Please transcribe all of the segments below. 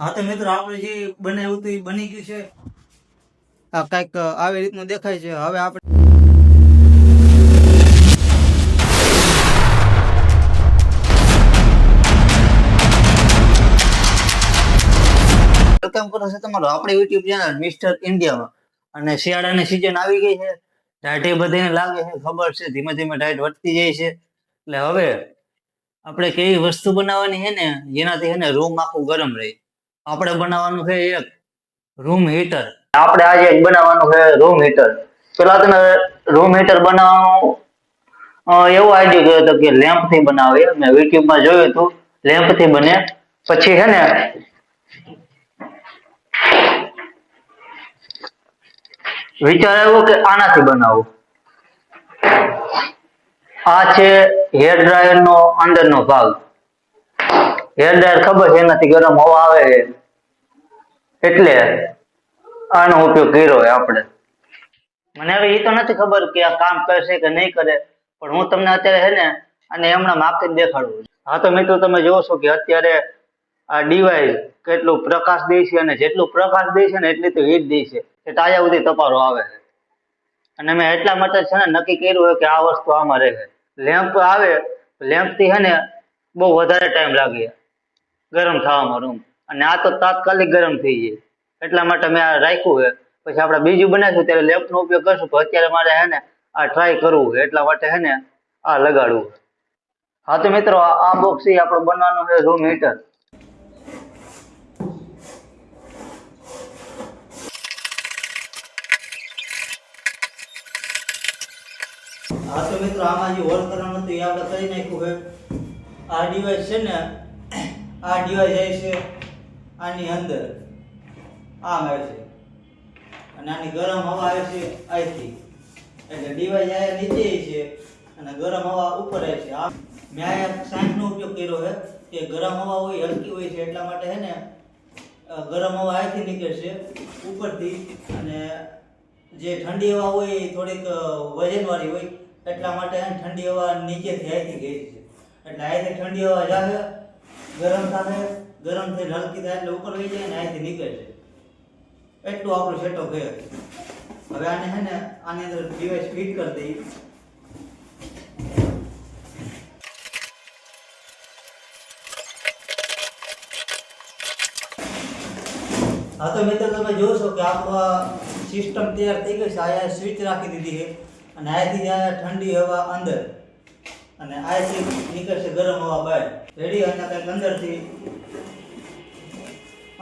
હા તો મિત્રો આપણે જે બનાવ્યું હતું એ બની ગયું છે. આ કંઈક આવી રીતનું દેખાય છે. હવે આપણે વેલકમ કરો છો તમારો આપણે યુટ્યુબ ચેનલ મિસ્ટર ઇન્ડિયામાં અને શિયાળાની સિઝન આવી ગઈ છે. ટાઈટ બધાને લાગે છે ખબર છે ધીમે ધીમે ટાઈટ વધતી જાય છે. એટલે હવે આપણે કેવી વસ્તુ બનાવવાની છે ને જેનાથી છે ને રૂમ આખું ગરમ રહે. આપણે બનાવવાનું છે એક રૂમ હીટર આપણે આજે એક બનાવવાનું છે રૂમ હીટર પેલા તમે રૂમ હીટર બનાવવાનું એવું આઈડિયા ગયો હતો કે લેમ્પથી બનાવે મેં યુટ્યુબમાં જોયું હતું લેમ્પથી બને. પછી છે ને વિચાર આવ્યો કે આનાથી બનાવું. આ છે હેર ડ્રાયર નો અંદરનો ભાગ. હેર ડ્રાયર ખબર છે? એનાથી ગરમ હવા આવે એટલે આનો ઉપયોગ કર્યો હોય આપણે. મને હવે એ તો નથી ખબર કે આ કામ કરશે કે નહીં કરે, પણ હું તમને અત્યારે છે ને અને હમણાં માપી જ દેખાડું હા, તો મિત્રો તમે જોવો છો કે અત્યારે આ ડિવાઇસ કેટલું પ્રકાશ દે છે અને જેટલું પ્રકાશ દે છે ને એટલી તો હીટ દે છે. કે તાજા સુધી તપારો આવે છે. અને મેં એટલા માટે છે ને નક્કી કર્યું હોય કે આ વસ્તુ આમાં રહે. લેમ્પ આવે, લેમ્પથી હે ને બહુ વધારે ટાઈમ લાગે. ગરમ થવામાં રૂમ અને આ તો તાત્કાલિક ગરમ થઈ જાય એટલા માટે મેં આ રાખ્યું છે. પછી આપણે બીજું બનાવીશું ત્યારે લેમ્પ નો ઉપયોગ કરશું, તો અત્યારે મારે હે ને આ ટ્રાય કરવું એટલા માટે હે ને આ લગાડવું હા તો મિત્રો, આ બોક્સ એ આપણે બનવાનું છે રૂમ હીટર હા તો મિત્રો, આમાં જે હોલ કરવાનું હતું એ આપણે કરી નાખ્યું છે. આ ડિવાઇસ છે ને, આ ડિવાઇસ જાય છે આની અંદર આમ આવે છે. અને આની ગરમ હવા આવે છે અહીંથી. એટલે ડિવાઇસ આ નીચે છે અને ગરમ હવા ઉપર આવે છે. આમ મેં આ સાઠનો ઉપયોગ કર્યો છે કે ગરમ હવા હોય, હલકી હોય છે એટલા માટે છે ને ગરમ હવા અહીંથી નીકળશે ઉપરથી. અને જે ઠંડી હવા હોય એ થોડીક વજનવાળી હોય એટલા માટે ઠંડી હવા નીચેથી અહીંથી ગઈ છે. એટલે અહીંથી ઠંડી હવા જાશે ગરમ સાથે, ગરમ થઈને હલકી થાય એટલે ઉપર વહી જાય ને અહીંથી નીકળે છે. એટલું આપણો સેટઅપ ગયો હવે આને છે ને આની અંદર ડિવાઇસ ફિટ કરી દઈએ હા, તો મિત્રો, તમે જોશો કે આપણો સિસ્ટમ તૈયાર થઈ ગઈ છે. આયા સ્વિચ રાખી દીધી છે. અને અહીંથી આ ઠંડી હવા અંદર. અને આથી નીકળશે ગરમ હવા બહાર રેડી અને કંઈક અંદરથી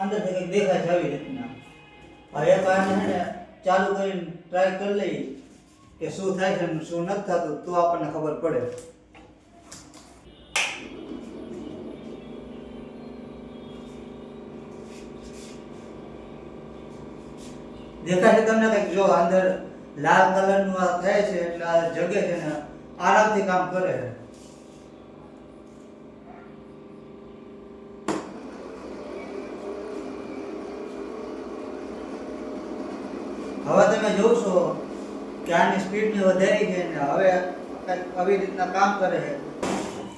અંદરથી કંઈક દેખાય છે આવી રીતના. હવે આને છે ચાલુ કરીને ટ્રાય કરી લઈએ કે શું થાય છે શું નથી થતું, તો આપણને ખબર પડે. દેખાય છે તમને કંઈક? જો અંદર લાલ કલરનું આ થાય છે, એટલે આ જગે છે ને આરામથી કામ કરે. હવે તમે જોશો કે આની સ્પીડ ને વધારી છે ને હવે આવી રીતના કામ કરે છે.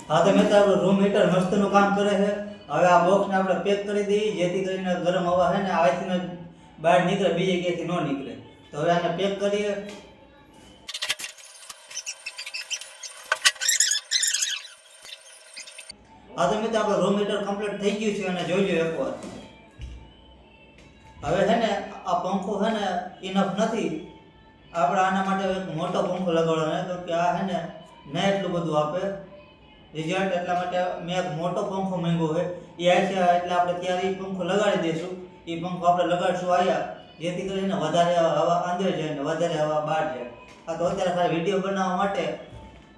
હા, તો મિત્રો આપણું રૂમ હીટર મસ્તનું કામ કરે છે. હવે આ બોક્સને આપણે પેક કરી દઈએ, જેથી કરીને ગરમ હવા છે ને આથી બહાર નીકળે, બીજે ક્યાંથી ન નીકળે. તો હવે આને પેક કરીએ. હા તો મિત્રો આપણું રૂમ હીટર કમ્પ્લીટ થઈ ગયું છે અને જોઈ લો એકવાર. હવે છે ને, આ પંખો છે ને ઇનફ નથી. આપણે આના માટે એક મોટો પંખો લગાડવાનો તો કે આ છે ને ન એટલું બધું આપે. રિઝલ્ટ એટલા માટે મેં એક મોટો પંખો માંગ્યો છે. એ છે, એટલે આપણે ત્યારે એ પંખો લગાડી દઈશું. એ પંખો આપણે લગાડશું આયા. જેથી કરીને વધારે હવા અંદર જાય ને વધારે હવા બહાર જાય. આ તો અત્યારે ખાલી વીડિયો બનાવવા માટે,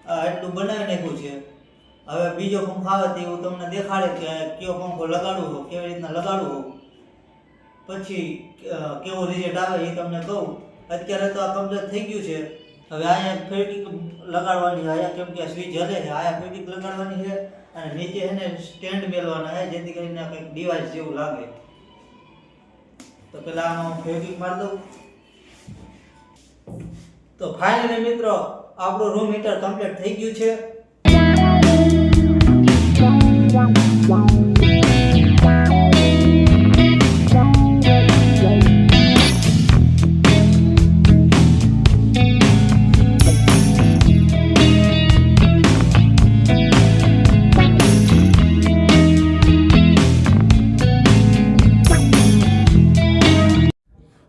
આ એટલું બનાવી નાખ્યું છે. હવે બીજો પંખો આવે તે હું તમને દેખાડે કે કયો પંખો લગાડવો કેવી રીતના લગાડવો પછી કેવો રિઝલ્ટ આવે એ તમને કહું. અત્યારે તો આ કમ્પ્લીટ થઈ ગયું છે. હવે અહીંયા ફેટિક લગાડવાની આયા કેમ કે સ્વિચ હલે છે, અહીંયા ફેટિક લગાડવાની છે અને નીચે છે ને સ્ટેન્ડ મેળવાના છે, જેથી કરીને કંઈક ડિવાઇસ જેવું લાગે. તો પેલા આમાં ફેવિક મારી દઉં. તો ફાઇનલી મિત્રો, આપણો રૂમ હીટર કમ્પ્લીટ થઈ ગયું છે.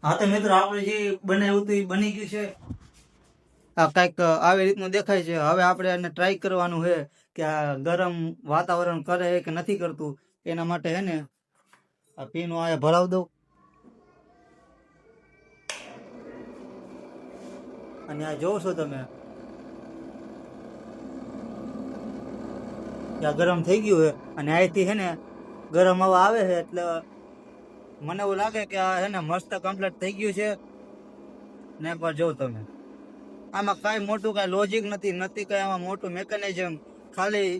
હા તો મિત્રો આપણે જે બનાવ્યું બની ગયું છે. આ કંઈક આવી રીતનું દેખાય છે. હવે આપણે એને ટ્રાય કરવાનું છે કે આ ગરમ વાતાવરણ કરે કે નથી કરતું, એના માટે હે ને આ પીનું આ ભરાવ દઉં. અને આ જોવો છો તમે આ ગરમ થઈ ગયું છે. અને અહીંથી હે ને ગરમ હવા આવે છે એટલે મને એવું લાગે કે આ હે ને મસ્ત કમ્પ્લીટ થઈ ગયું છે. ને એકવાર જોવો તમે. આમાં કાંઈ મોટું કાંઈ લોજિક નથી નથી કાંઈ આમાં મોટું મેકેનિઝમ ખાલી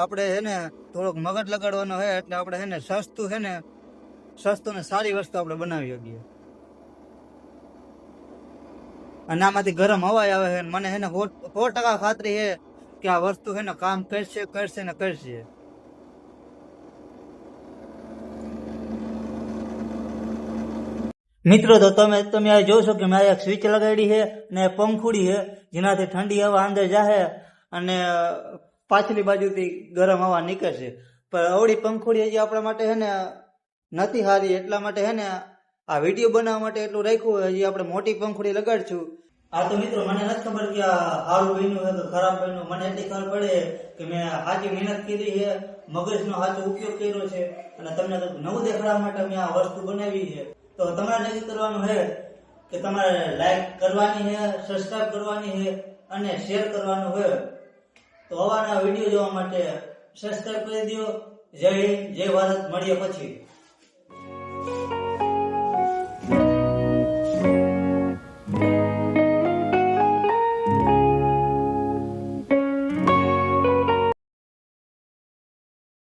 આપણે હે ને થોડોક મગજ લગાડવાનો છે, એટલે આપણે હે ને સસ્તું છે ને, સસ્તું ને સારી વસ્તુ આપણે બનાવી શકીએ. અને આમાંથી ગરમ હવા આવે છે મને હે ને સો ટકા ખાતરી છે કે આ વસ્તુ છે ને કામ કરશે કરશે ને કરશે. મિત્રો, તો તમે તમે આ જોશો કે મેં એક સ્વિચ લગાડી છે ને પંખુડી છે, જેનાથી ઠંડી હવા અંદર જાહે અને પાછલી બાજુથી ગરમ હવા નીકળશે પણ અવળી પંખુડી હજી આપણા માટે છે ને, નથી સારી એટલા માટે છે ને, આ વીડિયો બનાવવા માટે એટલું રાખ્યું હજી આપણે મોટી પંખુડી લગાડશું. આ તો મિત્રો, મને નથી ખબર કે આ સારું બન્યું હતું ખરાબ બન્યું. મને એટલી ખબર પડે કે મેં સાચી મહેનત કરી છે, મગજનો સાચો ઉપયોગ કર્યો છે, અને તમને નવું દેખાડવા માટે મેં આ વસ્તુ બનાવી છે. તો તમારે નક્કી કરવાનું છે કે તમારે લાઈક કરવાની છે સબસ્ક્રાઇબ કરવાની છે અને શેર કરવાનું છે તો અવાના વીડિયો જોવા માટે સબસ્ક્રાઇબ કરી દો જય હિન્દ, જય ભારત. મળીએ પછી.